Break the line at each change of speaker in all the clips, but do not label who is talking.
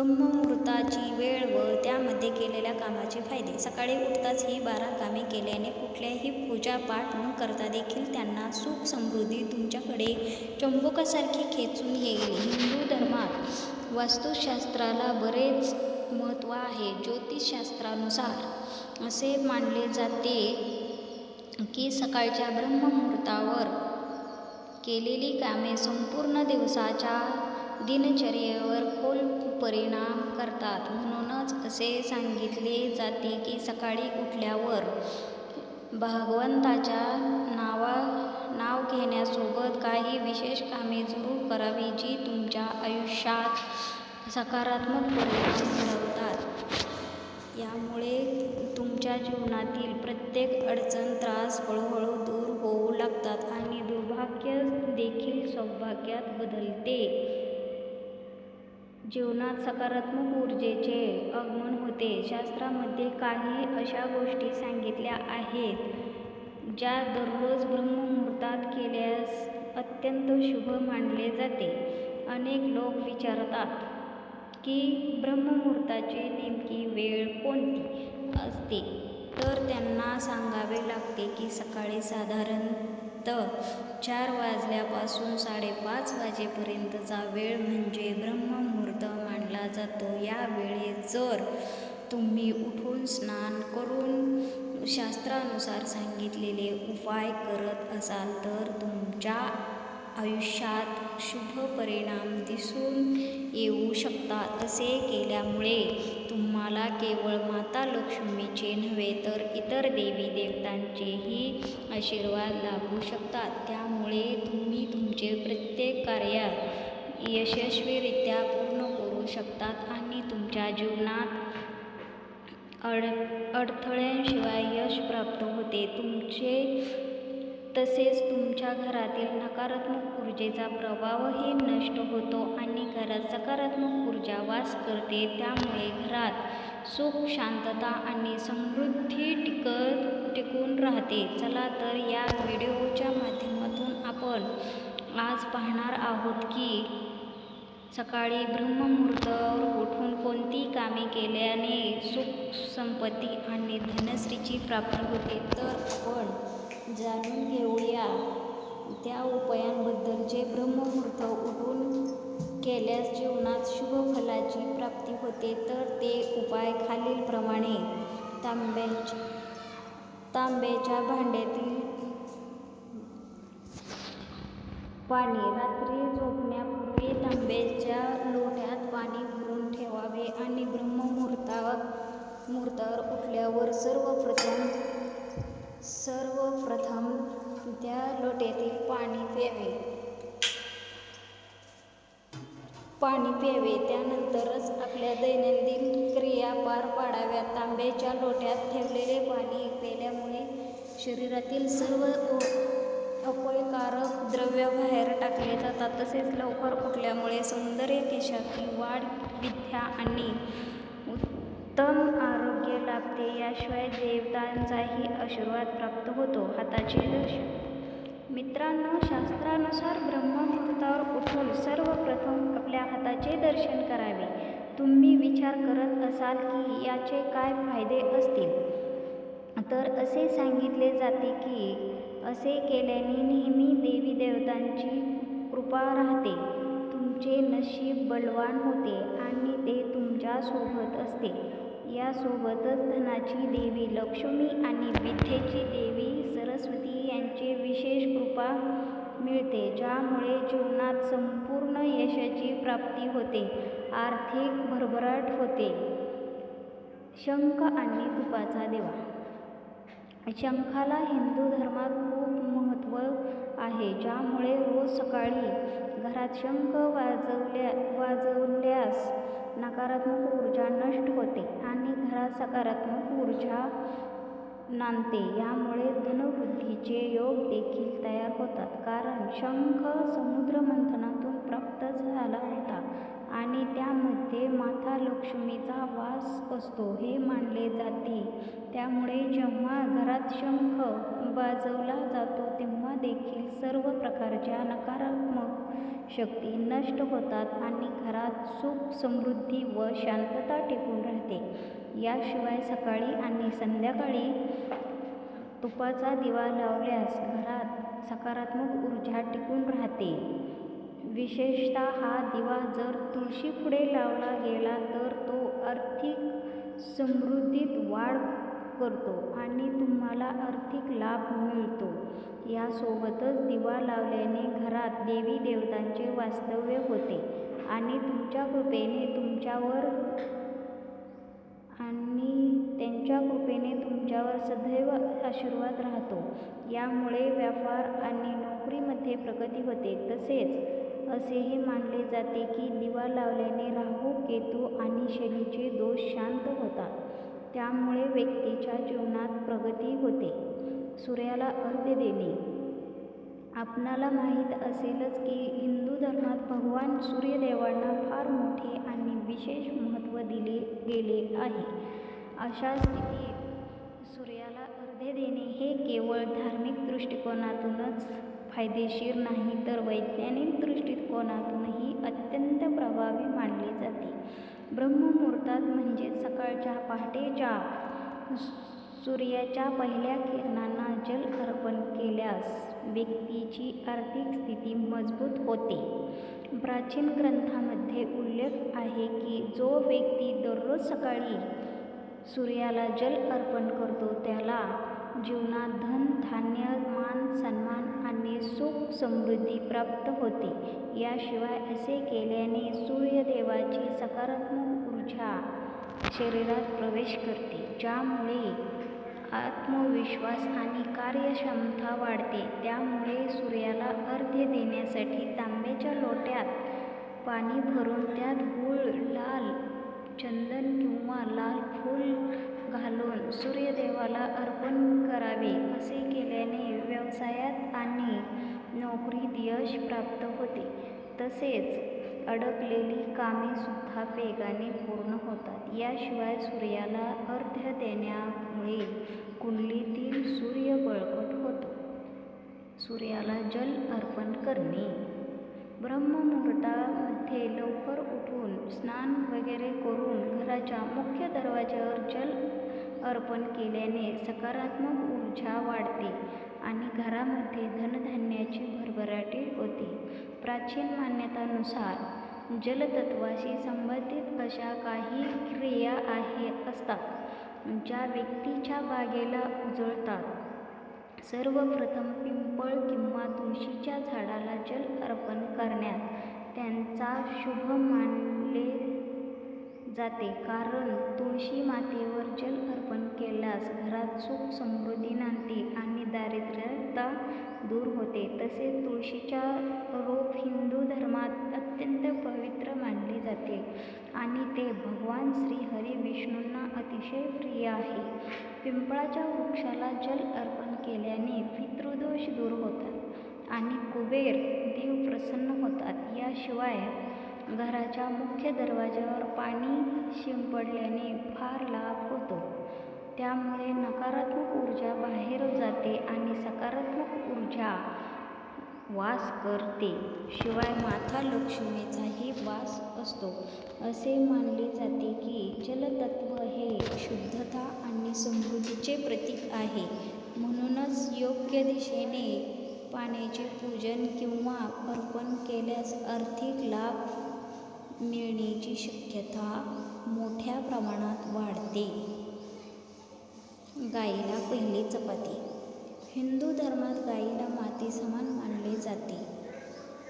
ब्रह्ममुहूर्ताची वेळ व त्यामध्ये केलेल्या कामाचे फायदे. सकाळी उठताच ही बारा कामे केल्याने कुठल्याही पूजापाठ न करता देखील त्यांना सुख समृद्धी तुमच्याकडे चंबुकासारखी खेचून येईल. हिंदू धर्मात वास्तुशास्त्राला बरेच महत्त्व आहे. ज्योतिषशास्त्रानुसार असे मानले जाते की सकाळच्या ब्रह्ममुहूर्तावर केलेली कामे संपूर्ण दिवसाच्या दिनचर्येवर खोल परिणाम करतात. म्हणूनच असे सांगितले जाते की सकाळी उठल्यावर भगवंताच्या नावा नाव घेण्यासोबत काही विशेष कामे सुरू करावी जी तुमच्या आयुष्यात सकारात्मक परिणाम घडवतात. यामुळे तुमच्या जीवनातील प्रत्येक अडचण त्रास हळूहळू दूर होऊ लागतात आणि दुर्भाग्य देखील सौभाग्यात बदलते. जीवनात सकारात्मक ऊर्जेचे आगमन होते. शास्त्रामध्ये काही अशा गोष्टी सांगितल्या आहेत ज्या दररोज ब्रह्ममुहूर्तात केल्यास अत्यंत शुभ मानले जाते. अनेक लोक विचारतात की ब्रह्ममुहूर्ताची नेमकी वेळ कोणती असते? तर त्यांना सांगावे लागते की सकाळी साधारणतः चार वाजल्यापासून साडेपाच वाजेपर्यंतचा वेळ म्हणजे ब्रह्ममुहूर्त मानला जातो. यावेळी जर तुम्ही उठून स्नान करून शास्त्रानुसार सांगितलेले उपाय करत असाल तर तुमच्या आयुष्यात शुभ परिणाम दिसून येऊ शकतात. असे केल्यामुळे तुम्हाला केवळ माता लक्ष्मीचे नव्हे तर इतर देवी देवतांचेही आशीर्वाद लाभू शकतात. त्यामुळे तुम्ही तुमचे प्रत्येक कार्यात यशस्वीरित्या पूर्ण शकतात आणि तुमच्या जीवनात अड अडथळ्यांशिवाय यश प्राप्त होते. तुमचे तसेच तुमच्या घरातील नकारात्मक ऊर्जेचा प्रभावही नष्ट होतो आणि घरात सकारात्मक ऊर्जा वास करते. त्यामुळे घरात सुख शांतता आणि समृद्धी टिकत टिकून राहते. चला तर या व्हिडिओच्या माध्यमातून आपण आज पाहणार आहोत की सकाळी ब्रह्ममुहूर्तावर उठून कोणती कामे केल्याने सुख संपत्ती आणि धनश्रीची प्राप्ती होते. तर आपण जाणून घेऊया त्या उपायांबद्दल जे ब्रह्ममुहूर्त उठून केल्यास जीवनात शुभ फलाची प्राप्ती होते तर ते उपाय खालीलप्रमाणे. तांब्याच्या तांब्याच्या भांड्यातील पाणी रात्री ते तांब्याच्या लोट्यात पाणी भरून ठेवावे आणि ब्रह्ममुहूर्तावर मुहूर्तावर उठल्यावर सर्वप्रथम सर्वप्रथम त्या लोट्यातील पाणी प्यावे. पाणी प्यावे. त्यानंतरच आपल्या दैनंदिन क्रिया पार पाडाव्यात. तांब्याच्या लोट्यात ठेवलेले पाणी प्यायल्यामुळे शरीरातील सर्व अपयकारक द्रव्य बाहेर टाकले जातात. तसेच लवकर उठल्यामुळे सौंदर्य केशाची वाढ विद्या आणि उत्तम आरोग्य लाभते. याशिवाय देवतांचाही आशीर्वाद प्राप्त होतो. हाताचे दर्शन मित्रांनो शास्त्रानुसार ब्रह्ममुहूर्तावर उठून सर्वप्रथम आपल्या हाताचे दर्शन करावे. तुम्ही विचार करत असाल की याचे काय फायदे असतील? तर असे सांगितले जाते की असे केल्याने नेहमी देवी देवतांची कृपा राहते. तुमचे नशीब बलवान होते आणि ते तुमच्यासोबत असते. यासोबतच धनाची देवी लक्ष्मी आणि विद्येची देवी सरस्वती यांचे विशेष कृपा मिळते ज्यामुळे जीवनात संपूर्ण यशाची प्राप्ती होते आर्थिक भरभराट होते. शंख आणि तुपाचा देवा. शंखाला हिंदू धर्मात खूप महत्त्व आहे ज्यामुळे रोज सकाळी घरात शंख वाजवल्या वाजवल्यास नकारात्मक ऊर्जा नष्ट होते आणि घरात सकारात्मक ऊर्जा नांदते. यामुळे धनवृद्धीचे योग देखील तयार होतात. कारण शंख समुद्रमंथनातून प्राप्त झाला होता. आणि त्यामध्ये माता लक्ष्मीचा वास असतो हे मानले जाते. त्यामुळे जेव्हा घरात शंख वाजवला जातो तेव्हा तेव्हा देखील सर्व प्रकारच्या नकारात्मक शक्ती नष्ट होतात आणि घरात सुख समृद्धी व शांतता टिकून राहते. याशिवाय सकाळी आणि संध्याकाळी तुपाचा दिवा लावल्यास घरात सकारात्मक ऊर्जा टिकून राहते. विशेषतः हा दिवा जर तुळशीपुढे लावला गेला तर तो आर्थिक समृद्धीत वाढ करतो आणि तुम्हाला आर्थिक लाभ मिळतो. यासोबतच दिवा लावल्याने घरात देवी देवतांचे वास्तव्य होते आणि तुमच्या कृपेने तुमच्यावर आणि त्यांच्या कृपेने तुमच्यावर सदैव आशीर्वाद राहतो. यामुळे व्यापार आणि नोकरीमध्ये प्रगती होते. तसेच असेही मानले जाते की दिवा लावल्याने राहू केतू आणि शनीचे दोष शांत होतात. त्यामुळे व्यक्तीच्या जीवनात प्रगती होते. सूर्याला अर्घ्य देणे. आपणाला माहीत असेलच की हिंदू धर्मात भगवान सूर्यदेवांना फार मोठे आणि विशेष महत्त्व दिले गेले आहे. अशा स्थितीत सूर्याला अर्धे देणे हे केवळ धार्मिक दृष्टिकोनातूनच फायदेशीर नाही तर वैज्ञानिक दृष्टिकोनातूनही अत्यंत प्रभावी मानले जाते. ब्रह्ममुहूर्तात म्हणजे सकाळच्या पहाटेच्या सूर्याच्या पहिल्या किरणांना जल अर्पण केल्यास व्यक्तीची आर्थिक स्थिती मजबूत होते. प्राचीन ग्रंथामध्ये उल्लेख आहे की जो व्यक्ती दररोज सकाळी सूर्याला जल अर्पण करतो त्याला जीवनात धन धान्य मान सन्मान आणि सुख समृद्धी प्राप्त होते. याशिवाय असे केल्याने सूर्यदेवाची सकारात्मक ऊर्जा शरीरात प्रवेश करते ज्यामुळे आत्मविश्वास आणि कार्यक्षमता वाढते. त्यामुळे सूर्याला अर्ध्य देण्यासाठी तांब्याच्या लोट्यात पाणी भरून त्यात गूळ लाल चंदन किंवा लाल फूल घालून सूर्यदेवाला अर्पण करावे असे केल्याने व्यवसायात आणि नोकरीत यश प्राप्त होते. तसेच अडकलेली कामेसुद्धा वेगाने पूर्ण होतात. याशिवाय सूर्याला अर्ध देण्यामुळे कुंडलीतील सूर्य बळकट होतो. सूर्याला जल अर्पण करणे. ब्रह्ममुहूर्तामध्ये लवकर उठून स्नान वगैरे करून घराच्या मुख्य दरवाज्यावर जल अर्पण केल्याने सकारात्मक ऊर्जा वाढते आणि घरामध्ये धनधान्याची भरभराटी होते. प्राचीन मान्यतानुसार जलतत्वाशी संबंधित अशा काही क्रिया आहे असतात ज्या व्यक्तीच्या बागेला उजळतात. सर्वप्रथम पिंपळ किंवा तुळशीच्या झाडाला जल अर्पण करण्यात त्यांचा शुभ मानले जाते. कारण तुळशी मातेवर जल अर्पण केल्यास घरात सुख समृद्धी नांदते आणि दारिद्र्यता दूर होते. तसेच तुळशीच्या रोप हिंदू धर्मात अत्यंत पवित्र मानले जाते आणि ते भगवान श्री हरी विष्णूंना अतिशय प्रिय आहे. पिंपळाच्या वृक्षाला जल अर्पण केल्याने पितृदोष दूर होतात आणि कुबेर देव प्रसन्न होतात. याशिवाय घराच्या मुख्य दरवाज्यावर पाणी शिंपडल्याने फार लाभ होतो. त्यामुळे नकारात्मक ऊर्जा बाहेर जाते आणि सकारात्मक ऊर्जा वास करते. शिवाय माता लक्ष्मीचाही वास असतो. असे मानले जाते की जलतत्व हे शुद्धता आणि समृद्धीचे प्रतीक आहे. म्हणूनच योग्य दिशेने पाण्याचे पूजन किंवा अर्पण केल्यास आर्थिक लाभ मिळण्याची शक्यता मोठ्या प्रमाणात वाढते. गाईला पहिली चपाती. हिंदू धर्मात गाईला माती समान मानले जाते.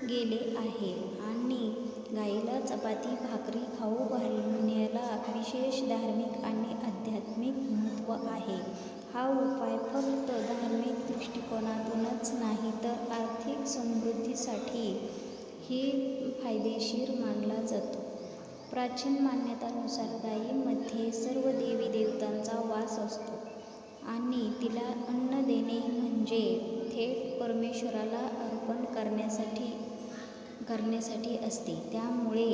गेले आहे आणि गाईला चपाती भाकरी खाऊ घालण्याला विशेष धार्मिक आणि आध्यात्मिक महत्त्व आहे. हा उपाय फक्त धार्मिक दृष्टिकोनातूनच नाही तर आर्थिक समृद्धीसाठी ही फायदेशीर मानला जातो प्राचीन मान्यतानुसार गायीमध्ये सर्व देवी देवतांचा वास असतो आणि तिला अन्न देणे म्हणजे थेट परमेश्वराला अर्पण करण्यासाठी करण्यासाठी असते त्यामुळे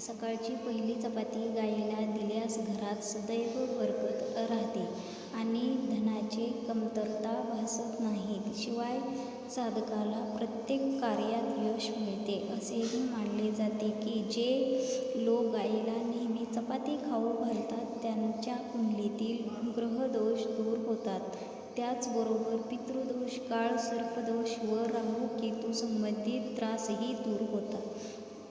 सकाळची पहिली चपाती गायीला दिल्यास घरात सदैव बरकत राहते आणि धनाची कमतरता भासत नाही. शिवाय साधकाला प्रत्येक कार्यात यश मिळते. असेही मानले जाते की जे लोक गायीला नेहमी चपाती खाऊ घालतात त्यांच्या कुंडलीतील ग्रहदोष दूर होतात. त्याचबरोबर पितृदोष, काळ सर्पदोष व राहू-केतू संबंधित त्रासही दूर होतात.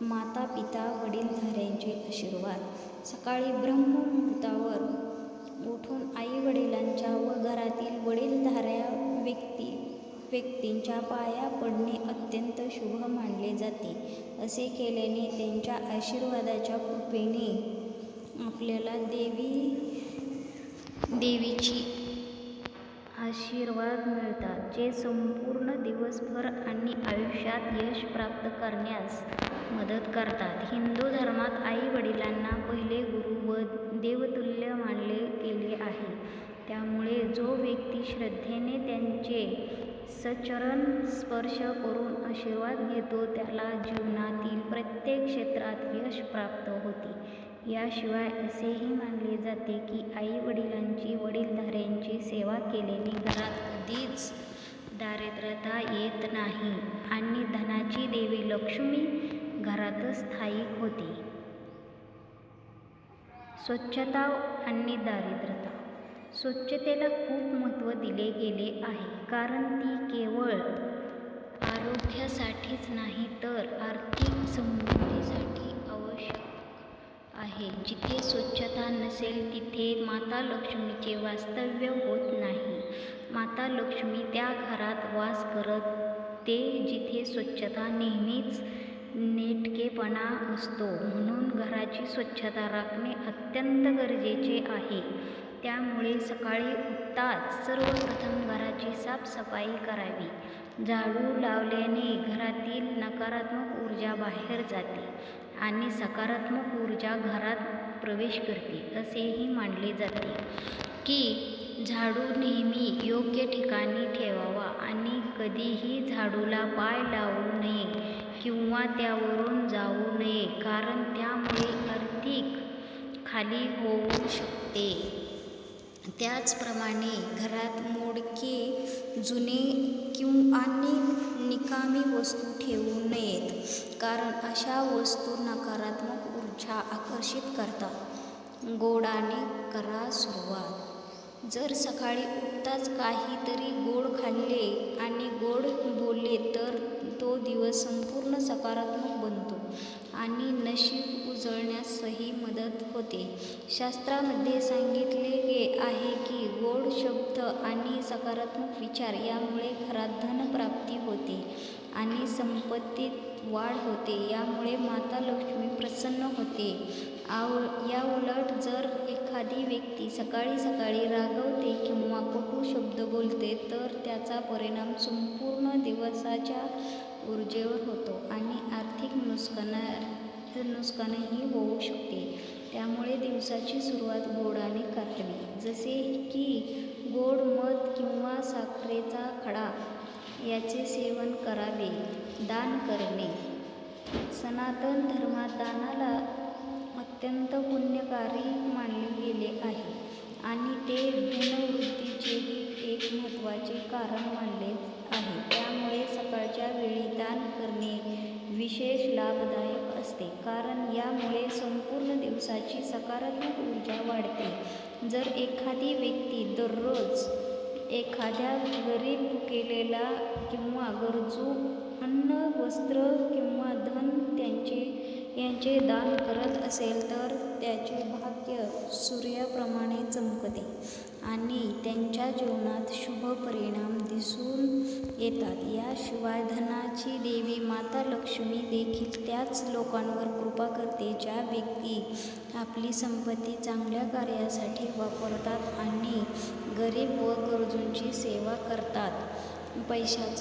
माता-पिता, वडीलधाऱ्यांचे आशीर्वाद सकाळी ब्रह्ममुहूर्तावर उठून आई-वडिलांच्या व घरा व्यक्तींच्या पाया पडणे अत्यंत शुभ मानले जाते. असे केल्याने त्यांच्या आशीर्वादाच्या कृपेने आपल्याला देवी देवीची आशीर्वाद मिळतात जे संपूर्ण दिवसभर आणि आयुष्यात यश प्राप्त करण्यास मदत करतात. हिंदू धर्मात आई-वडिलांना पहिले गुरु व देवतुल्य मानले गेले आहे. त्यामुळे जो व्यक्ती श्रद्धेने त्यांचे सचरण स्पर्श करून आशीर्वाद घेतो त्याला जीवनातील प्रत्येक क्षेत्रात यश प्राप्त होते. याशिवाय असेही मानले जाते की आई-वडिलांची, वडीलधाऱ्यांची सेवा केलेली घरात कधीच दारिद्रता येत नाही आणि धनाची देवी लक्ष्मी घरातच स्थायिक होते. स्वच्छता आणि दारिद्रता स्वच्छतेला खूप महत्त्व दिले गेले आहे कारण ती केवळ आरोग्यासाठीच नाही तर आर्थिक समृद्धीसाठी आवश्यक आहे. जिथे स्वच्छता नसेल तिथे माता लक्ष्मीचे वास्तव्य होत नाही. माता लक्ष्मी त्या घरात वास करत ते जिथे स्वच्छता नेहमीच नेटकेपणा असतो. म्हणून घराची स्वच्छता राखणे अत्यंत गरजेचे आहे. त्यामुळे सकाळी उठताच सर्वप्रथम घराची साफसफाई करावी. झाडू लावल्याने घरातील नकारात्मक ऊर्जा बाहेर जाते आणि सकारात्मक ऊर्जा घरात प्रवेश करते. असेही मानले जाते की झाडू नेहमी योग्य ठिकाणी ठेवावा आणि कधीही झाडूला पाय लावू नये किंवा त्यावरून जाऊ नये कारण त्यामुळे आर्थिक खाली होऊ शकते. त्याचप्रमाणे घरात मोडके, जुने किंवा आणि निकामी वस्तू ठेवू नयेत कारण अशा वस्तू नकारात्मक ऊर्जा आकर्षित करतात. गोडाने करा सुरुवात जर सकाळी उठताच काहीतरी गोड खाल्ले आणि गोड बोलले तर तो दिवस संपूर्ण सकारात्मक बनतो आणि नशीब उजळण्यासही मदत होते. शास्त्रामध्ये सांगितले आहे की गोड शब्द आणि सकारात्मक विचार यामुळे घरात धनप्राप्ती होते आणि संपत्तीत वाढ होते. यामुळे माता लक्ष्मी प्रसन्न होते. आव याउलट जर एखादी व्यक्ती सकाळी सकाळी रागवते किंवा कटू शब्द बोलते तर त्याचा परिणाम संपूर्ण दिवसाच्या ऊर्जेवर होतो आणि आर्थिक नुकसानही होऊ शकते. त्यामुळे दिवसाची सुरुवात गोडाने करावी. जसे की गोड मध किंवा साखरेचा खडा याचे सेवन करावे. दान करणे सनातन धर्मात दानाला अत्यंत पुण्यकारी मानले गेले आहे आणि ते धनवृद्धीचेही एक महत्त्वाचे कारण मानले आहे. त्यामुळे सकाळच्या वेळी दान करणे विशेष लाभदायक असते कारण यामुळे संपूर्ण दिवसाची सकारात्मक ऊर्जा वाढते. जर एखादी व्यक्ती दररोज एखाद्या गरीब, भुकेलेला किंवा गरजू अन्न, वस्त्र किंवा यांचे दान करत असेल तर त्याचे भाग्य सूर्याप्रमाणे चमकते आणि त्यांच्या जीवनात शुभ परिणाम दिसून येतात. याशिवाय धनाची देवी माता लक्ष्मी देखील त्याच लोकांवर कृपा करते ज्या व्यक्ती आपली संपत्ती चांगल्या कार्यासाठी वापरतात आणि गरीब व गरजूंची सेवा करतात. पैशाचा